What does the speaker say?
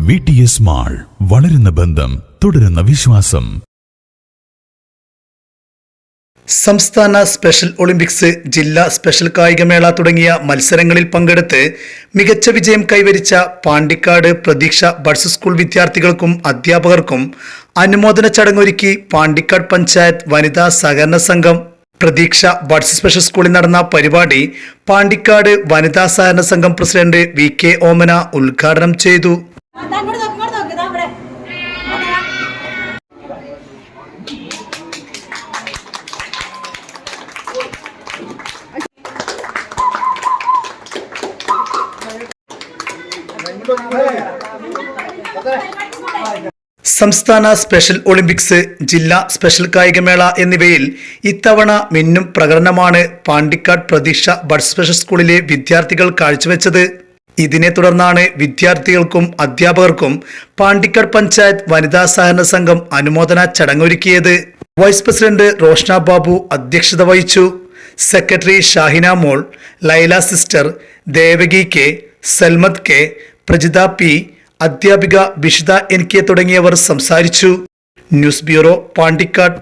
V T S mall വളരുന്ന ബന്ധം തുടരുന്ന വിശ്വാസം. സംസ്ഥാന സ്പെഷ്യൽ ഒളിമ്പിക്സ് ജില്ലാ സ്പെഷ്യൽ കായികമേള തുടങ്ങിയ മത്സരങ്ങളിൽ പങ്കെടുത്ത് മികച്ച വിജയം കൈവരിച്ച പാണ്ടിക്കാട് പ്രതീക്ഷ ബഡ്സ് സ്കൂൾ വിദ്യാർത്ഥികൾക്കും അധ്യാപകർക്കും അനുമോദന ചടങ്ങൊരുക്കി പാണ്ടിക്കാട് പഞ്ചായത്ത് വനിതാ സഹകരണ സംഘം പ്രതീക്ഷ ബഡ്സ് സ്പെഷ്യൽ സ്കൂളിൽ നടന്ന പരിപാടി പാണ്ടിക്കാട് വനിതാ സഹകരണ സംഘം പ്രസിഡന്റ് വി കെ ഓമന ഉദ്ഘാടനം ചെയ്തു. സംസ്ഥാന സ്പെഷ്യൽ ഒളിമ്പിക്സ് ജില്ലാ സ്പെഷ്യൽ കായികമേള എന്നിവയിൽ ഇത്തവണ മിന്നും പ്രകടനമാണ് പാണ്ടിക്കാട് പ്രതീക്ഷ ബഡ് സ്പെഷ്യൽ സ്കൂളിലെ വിദ്യാർത്ഥികൾ കാഴ്ചവെച്ചത്. ഇതിനെ തുടർന്നാണ് വിദ്യാർത്ഥികൾക്കും അധ്യാപകർക്കും പാണ്ടിക്കാട് പഞ്ചായത്ത് വനിതാ സഹകരണ സംഘം അനുമോദന ചടങ്ങൊരുക്കിയത്. വൈസ് പ്രസിഡന്റ് റോഷ്ന ബാബു അധ്യക്ഷത വഹിച്ചു. Secretary Shahina Mol Laila sister Devaki K Salmath K Prajitha P അധ്യാപിക ബിഷിത എൻ കെ തുടങ്ങിയവർ സംസാരിച്ചു. News bureau Pandikkad.